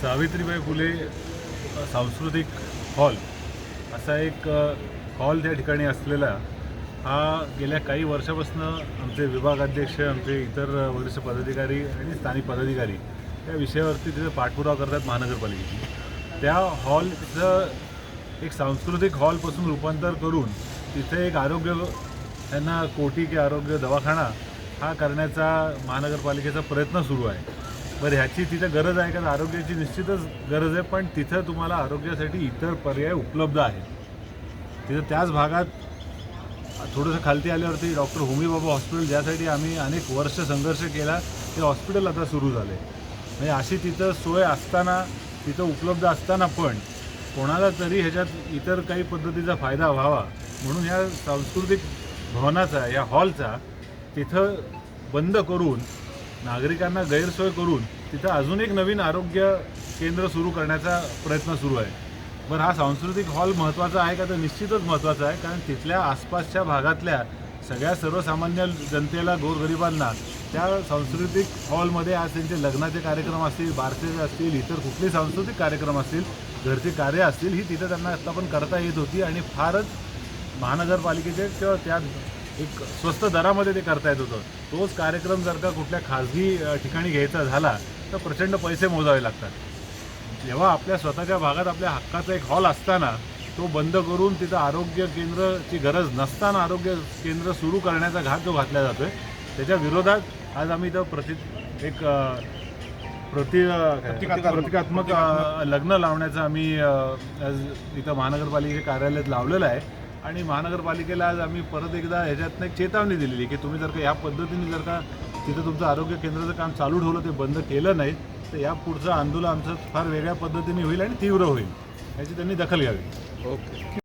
सावित्रीबाई फुले सांस्कृतिक हॉल असा एक हॉल त्या ठिकाणी असलेला हा गेल्या काही वर्षापासून आमचे विभागाध्यक्ष आमचे इतर वरिष्ठ पदाधिकारी आणि स्थानिक पदाधिकारी या विषयावरती तिथे पाठपुरावा करतात महानगरपालिकेची. त्या हॉल तिथं एक सांस्कृतिक हॉलपासून रूपांतर करून तिथे एक आरोग्य त्यांना कोटी की आरोग्य दवाखाना हा करण्याचा महानगरपालिकेचा प्रयत्न सुरू आहे. बरं ह्याची तिथं गरज आहे का? आरोग्याची निश्चितच गरज आहे पण तिथं तुम्हाला आरोग्यासाठी इतर पर्याय उपलब्ध आहेत. तिथं त्याच भागात थोडंसं खालती आल्यावरती डॉक्टर होमीबाबा हॉस्पिटल ज्यासाठी आम्ही अनेक वर्ष संघर्ष केला ते हॉस्पिटल आता सुरू झाले. म्हणजे अशी तिथं सोय असताना तिथं उपलब्ध असताना पण कोणाला तरी ह्याच्यात इतर काही पद्धतीचा फायदा व्हावा म्हणून ह्या सांस्कृतिक भवनाचा या हॉलचा तिथं बंद करून नागरिकांना गैरसोय करून तिथं अजून एक नवीन आरोग्य केंद्र सुरू करण्याचा प्रयत्न सुरू आहे. बरं हा सांस्कृतिक हॉल महत्त्वाचा आहे का? तर निश्चितच महत्त्वाचा आहे. कारण तिथल्या आसपासच्या भागातल्या सगळ्या सर्वसामान्य जनतेला गोरगरिबांना त्या सांस्कृतिक हॉलमध्ये आज त्यांचे लग्नाचे कार्यक्रम असतील बारसेचे असतील इतर कुठले सांस्कृतिक कार्यक्रम असतील घरचे कार्य असतील ही तिथं त्यांना आता पण करता येत होती. आणि फारच महानगरपालिकेचे किंवा त्या एक स्वस्त दरामध्ये ते करता येत होतं तोच कार्यक्रम जर का कुठल्या खाजगी ठिकाणी घ्यायचा झाला तर प्रचंड पैसे मोजावे लागतात जेव्हा आपल्या स्वतःच्या भागात आपल्या हक्काचा एक हॉल असताना तो बंद करून तिथं आरोग्य केंद्राची गरज नसताना आरोग्य केंद्र सुरू करण्याचा घात जो घातला जातो आहे त्याच्या विरोधात आज आम्ही इथं प्रति एक प्रति? प्रतिकात्मक लग्न लावण्याचं आम्ही आज इथं महानगरपालिकेच्या कार्यालयात लावलेलं आहे आणि महानगरपालिकेला आज आम्ही परत एकदा ह्याच्यातनं एक चेतावणी दिलेली की तुम्ही जर का या पद्धतीने जर का तिथं तुमचं आरोग्य केंद्राचं काम चालू ठेवलं ते बंद केलं नाही तर या पुढचं आंदोलन आमचं फार वेगळ्या पद्धतीने होईल आणि तीव्र होईल याची त्यांनी दखल घ्यावी. ओके.